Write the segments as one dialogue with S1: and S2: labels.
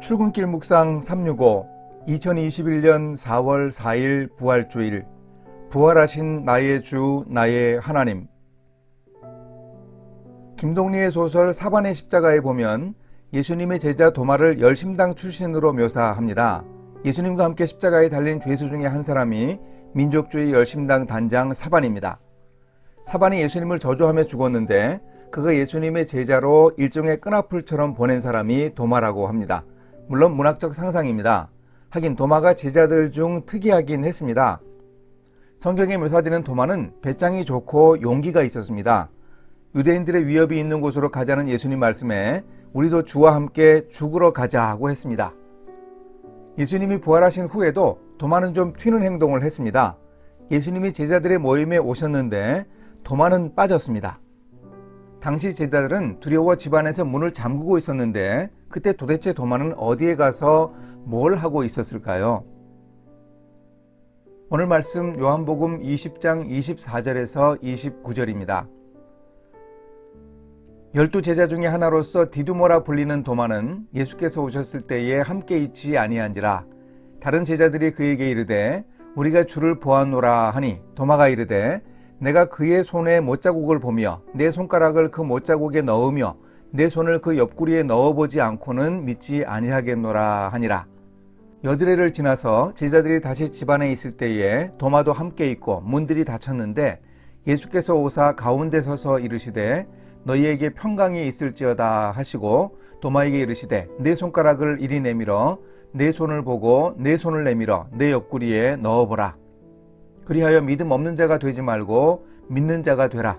S1: 출근길 묵상 365 2021년 4월 4일 부활주일 부활하신 나의 주 나의 하나님 김동리의 소설 사반의 십자가에 보면 예수님의 제자 도마를 열심당 출신으로 묘사합니다. 예수님과 함께 십자가에 달린 죄수 중에 한 사람이 민족주의 열심당 단장 사반입니다. 사반이 예수님을 저주하며 죽었는데 그가 예수님의 제자로 일종의 끈앞풀처럼 보낸 사람이 도마라고 합니다. 물론 문학적 상상입니다. 하긴 도마가 제자들 중 특이하긴 했습니다. 성경에 묘사되는 도마는 배짱이 좋고 용기가 있었습니다. 유대인들의 위협이 있는 곳으로 가자는 예수님 말씀에 우리도 주와 함께 죽으러 가자고 했습니다. 예수님이 부활하신 후에도 도마는 좀 튀는 행동을 했습니다. 예수님이 제자들의 모임에 오셨는데 도마는 빠졌습니다. 당시 제자들은 두려워 집안에서 문을 잠그고 있었는데 그때 도대체 도마는 어디에 가서 뭘 하고 있었을까요? 오늘 말씀 요한복음 20장 24절에서 29절입니다. 열두 제자 중에 하나로서 디두모라 불리는 도마는 예수께서 오셨을 때에 함께 있지 아니한지라 다른 제자들이 그에게 이르되 우리가 주를 보았노라 하니 도마가 이르되 내가 그의 손에 못자국을 보며 내 손가락을 그 못자국에 넣으며 내 손을 그 옆구리에 넣어보지 않고는 믿지 아니하겠노라 하니라. 여드레를 지나서 제자들이 다시 집안에 있을 때에 도마도 함께 있고 문들이 닫혔는데 예수께서 오사 가운데 서서 이르시되 너희에게 평강이 있을지어다 하시고 도마에게 이르시되 내 손가락을 이리 내밀어 내 손을 보고 내 손을 내밀어 내 옆구리에 넣어보라. 그리하여 믿음 없는 자가 되지 말고 믿는 자가 되라.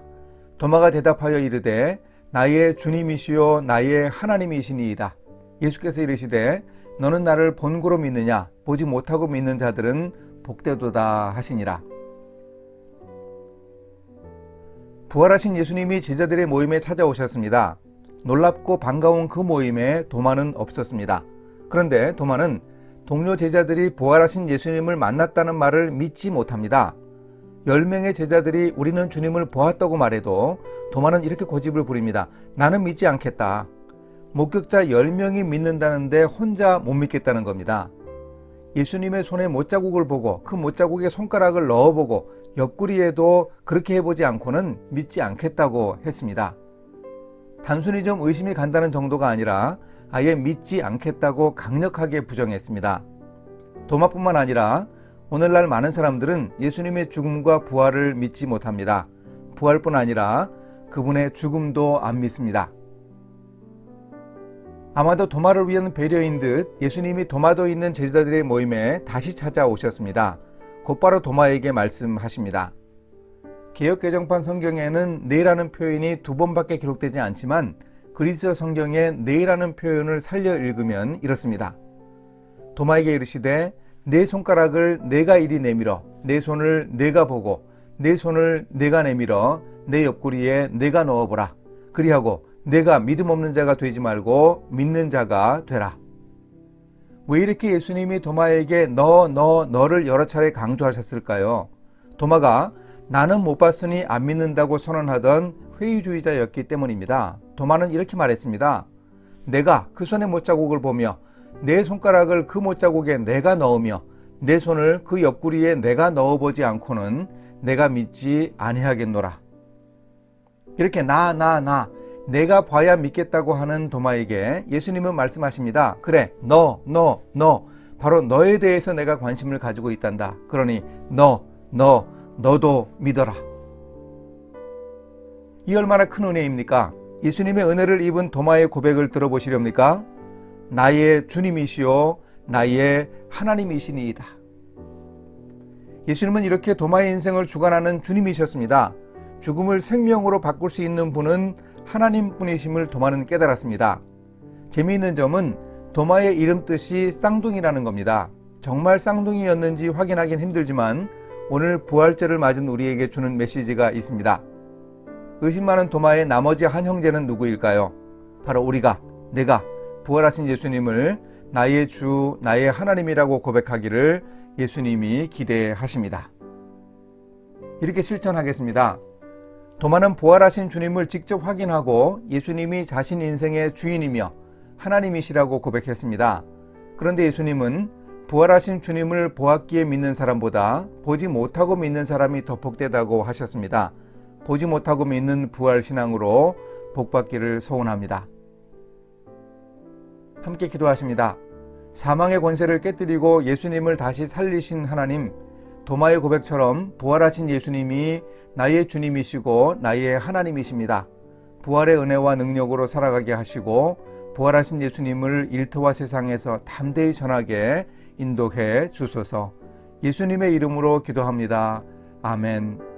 S1: 도마가 대답하여 이르되 나의 주님이시요 나의 하나님이시니이다. 예수께서 이르시되 너는 나를 본고로 믿느냐 보지 못하고 믿는 자들은 복되도다 하시니라. 부활하신 예수님이 제자들의 모임에 찾아오셨습니다. 놀랍고 반가운 그 모임에 도마는 없었습니다. 그런데 도마는 동료 제자들이 부활하신 예수님을 만났다는 말을 믿지 못합니다. 10명의 제자들이 우리는 주님을 보았다고 말해도 도마는 이렇게 고집을 부립니다. 나는 믿지 않겠다. 목격자 10명이 믿는다는데 혼자 못 믿겠다는 겁니다. 예수님의 손에 못자국을 보고 그 못자국에 손가락을 넣어보고 옆구리에도 그렇게 해보지 않고는 믿지 않겠다고 했습니다. 단순히 좀 의심이 간다는 정도가 아니라 아예 믿지 않겠다고 강력하게 부정했습니다. 도마뿐만 아니라 오늘날 많은 사람들은 예수님의 죽음과 부활을 믿지 못합니다. 부활뿐 아니라 그분의 죽음도 안 믿습니다. 아마도 도마를 위한 배려인 듯 예수님이 도마도 있는 제자들의 모임에 다시 찾아오셨습니다. 곧바로 도마에게 말씀하십니다. 개혁개정판 성경에는 내라는 표현이 두 번밖에 기록되지 않지만 그리스어 성경에 내라는 표현을 살려 읽으면 이렇습니다. 도마에게 이르시되 내 손가락을 내가 이리 내밀어 내 손을 내가 보고 내 손을 내가 내밀어 내 옆구리에 내가 넣어보라. 그리하고 내가 믿음 없는 자가 되지 말고 믿는 자가 되라. 왜 이렇게 예수님이 도마에게 너, 너, 너를 여러 차례 강조하셨을까요? 도마가 나는 못 봤으니 안 믿는다고 선언하던 회의주의자였기 때문입니다. 도마는 이렇게 말했습니다. 내가 그 손의 못자국을 보며 내 손가락을 그 못자국에 내가 넣으며 내 손을 그 옆구리에 내가 넣어보지 않고는 내가 믿지 아니하겠노라. 이렇게 나, 나, 나, 내가 봐야 믿겠다고 하는 도마에게 예수님은 말씀하십니다. 그래, 너, 너, 너, 바로 너에 대해서 내가 관심을 가지고 있단다. 그러니 너, 너, 너도 믿어라. 이 얼마나 큰 은혜입니까? 예수님의 은혜를 입은 도마의 고백을 들어보시렵니까? 나의 주님이시요, 나의 하나님이시니이다. 예수님은 이렇게 도마의 인생을 주관하는 주님이셨습니다. 죽음을 생명으로 바꿀 수 있는 분은 하나님 뿐이심을 도마는 깨달았습니다. 재미있는 점은 도마의 이름 뜻이 쌍둥이라는 겁니다. 정말 쌍둥이였는지 확인하긴 힘들지만 오늘 부활절을 맞은 우리에게 주는 메시지가 있습니다. 의심 많은 도마의 나머지 한 형제는 누구일까요? 바로 우리가, 내가 부활하신 예수님을 나의 주, 나의 하나님이라고 고백하기를 예수님이 기대하십니다. 이렇게 실천하겠습니다. 도마는 부활하신 주님을 직접 확인하고 예수님이 자신 인생의 주인이며 하나님이시라고 고백했습니다. 그런데 예수님은 부활하신 주님을 보았기에 믿는 사람보다 보지 못하고 믿는 사람이 더 복되다고 하셨습니다. 보지 못하고 믿는 부활 신앙으로 복받기를 소원합니다. 함께 기도하십니다. 사망의 권세를 깨뜨리고 예수님을 다시 살리신 하나님, 도마의 고백처럼 부활하신 예수님이 나의 주님이시고 나의 하나님이십니다. 부활의 은혜와 능력으로 살아가게 하시고 부활하신 예수님을 일터와 세상에서 담대히 전하게 인도해 주소서. 예수님의 이름으로 기도합니다. 아멘.